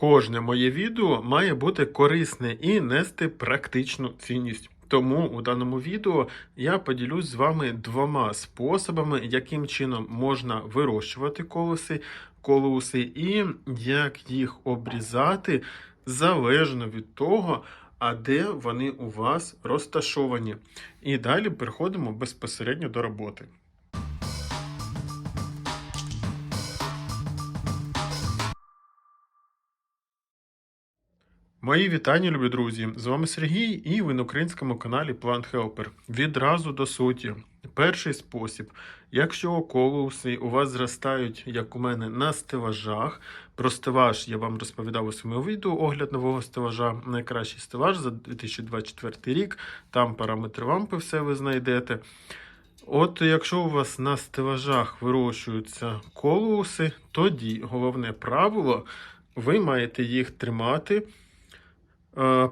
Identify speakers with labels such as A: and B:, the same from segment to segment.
A: Кожне моє відео має бути корисне і нести практичну цінність. Тому у даному відео я поділюсь з вами двома способами, яким чином можна вирощувати колоси, колоуси і як їх обрізати залежно від того, а де вони у вас розташовані. І далі переходимо безпосередньо до роботи. Мої вітання, любі друзі! З вами Сергій і ви на українському каналі Plant Helper. Відразу до суті. Перший спосіб. Якщо колоуси у вас зростають, як у мене, на стелажах, про стелаж я вам розповідав у своєму відео огляд нового стелажа, найкращий стелаж за 2024 рік, там параметри лампи все ви знайдете. От якщо у вас на стелажах вирощуються колоуси, тоді головне правило, ви маєте їх тримати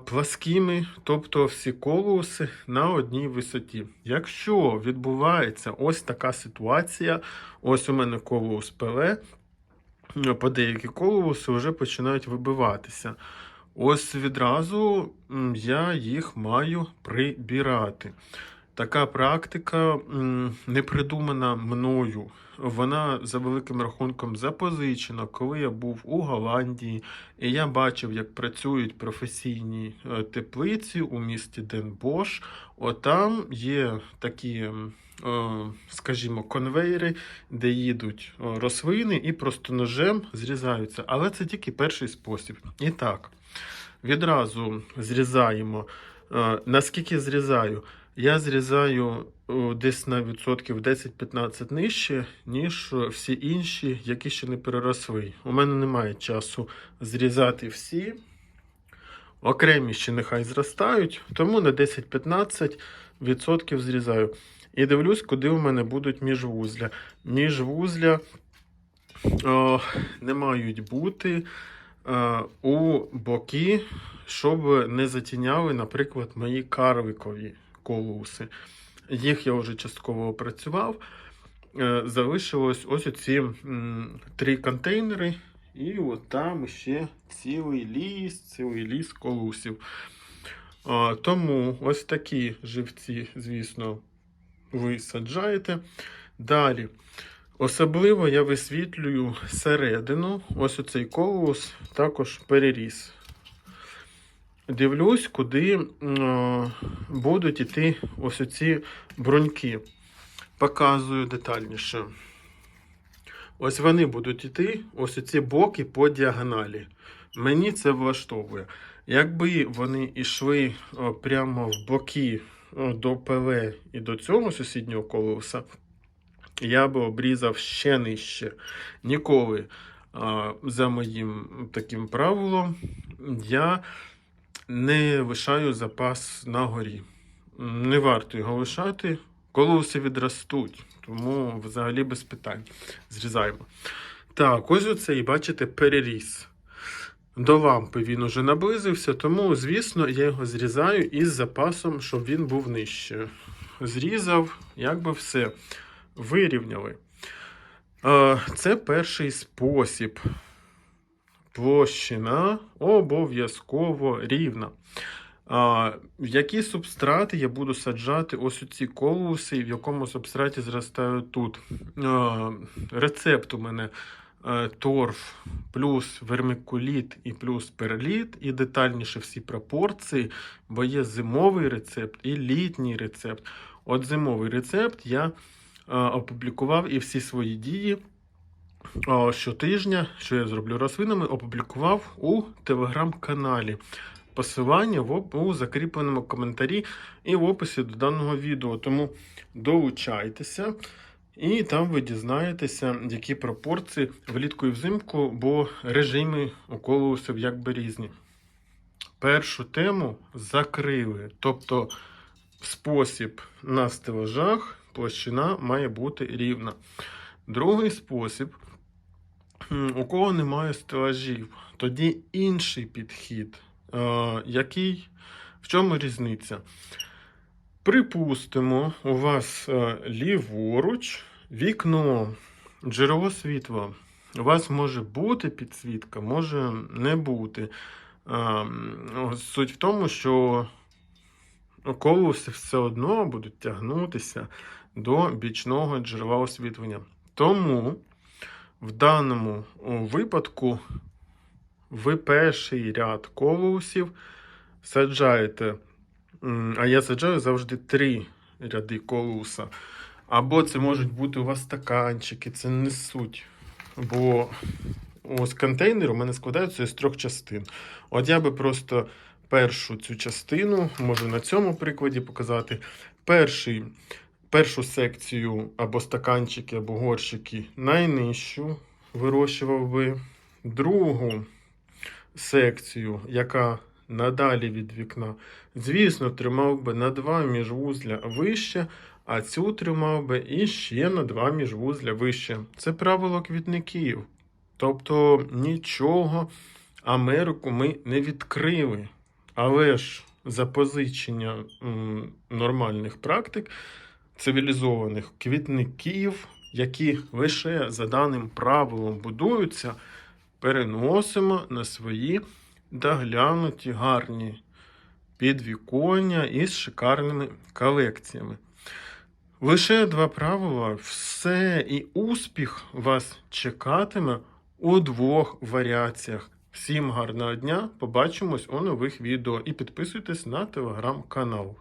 A: пласкими, тобто всі колоси на одній висоті. Якщо відбувається ось така ситуація, ось у мене колос ПВ, по деякі колоуси вже починають вибиватися. Ось відразу я їх маю прибирати. Така практика не придумана мною. Вона за великим рахунком запозичена, коли я був у Голландії, і я бачив, як працюють професійні е, теплиці у місті Денбош. Отам є такі, е, скажімо, конвейери, де їдуть е, рослини і просто ножем зрізаються. Але це тільки перший спосіб. І так, відразу зрізаємо. Наскільки зрізаю? Я зрізаю десь на відсотків 10-15 нижче, ніж всі інші, які ще не переросли. У мене немає часу зрізати всі. Окремі ще нехай зростають, тому на 10-15 відсотків зрізаю. І дивлюсь, куди у мене будуть міжвузля. Міжвузля о, не мають бути е, у боки, щоб не затіняли, наприклад, мої карвикові колуси. Їх я вже частково опрацював. Е, Залишилось ось оці три контейнери, і от там ще цілий ліс, цілий ліс колусів. Тому ось такі живці, звісно, ви саджаєте. Далі. Особливо я висвітлюю середину. Ось оцей колос також переріс. Дивлюсь, куди е, будуть іти ось оці бруньки. Показую детальніше. Ось вони будуть іти, ось ці боки по діагоналі. Мені це влаштовує. Якби вони йшли прямо в боки до ПВ і до цього сусіднього колеса, я би обрізав ще нижче. Ніколи, за моїм таким правилом, я не лишаю запас на горі. Не варто його лишати. Колоси відростуть, тому взагалі без питань. Зрізаємо. Так, ось оцей, бачите, переріс. До лампи він уже наблизився, тому, звісно, я його зрізаю із запасом, щоб він був нижче. Зрізав, якби все. Вирівняли. Е, Це перший спосіб. Площина обов'язково рівна. А, в які субстрати я буду саджати ось у ці колуси, в якому субстраті зростаю тут. А, рецепт у мене е, торф плюс вермикуліт і плюс перліт, і детальніше всі пропорції, бо є зимовий рецепт і літній рецепт. От зимовий рецепт я е, опублікував і всі свої дії. Щотижня, що я зроблю рослинами, опублікував у телеграм-каналі. Посилання в у закріпленому коментарі і в описі до даного відео. Тому долучайтеся, і там ви дізнаєтеся, які пропорції влітку і взимку, бо режими у колосів якби різні. Першу тему закрили. Тобто спосіб на стелажах площина має бути рівна. Другий спосіб, у кого немає стелажів, тоді інший підхід. Е, який, в чому різниця? Припустимо, у вас е, ліворуч вікно, джерело світла У вас може бути підсвітка, може не бути. А, Суть в тому, що колуси все одно будуть тягнутися до бічного джерела освітлення. Тому в даному випадку ви перший ряд колусів саджаєте, а я саджаю завжди три ряди колуса. Або це можуть бути у вас стаканчики, це не суть. Бо ось контейнер у мене складається з трьох частин. От я би просто першу цю частину, можу на цьому прикладі показати. Перший, першу секцію або стаканчики, або горщики найнижчу вирощував би. Другу секцію, яка надалі від вікна, звісно, тримав би на два міжвузля вище, а цю тримав би і ще на два міжвузля вище. Це правило квітників. Тобто нічого Америку ми не відкрили. Але ж запозичення м, нормальних практик, цивілізованих квітників, які лише за даним правилом будуються, переносимо на свої доглянуті гарні підвіконня із шикарними колекціями. Лише два правила, все і успіх вас чекатиме у двох варіаціях. Всім гарного дня! Побачимось у нових відео і підписуйтесь на телеграм-канал.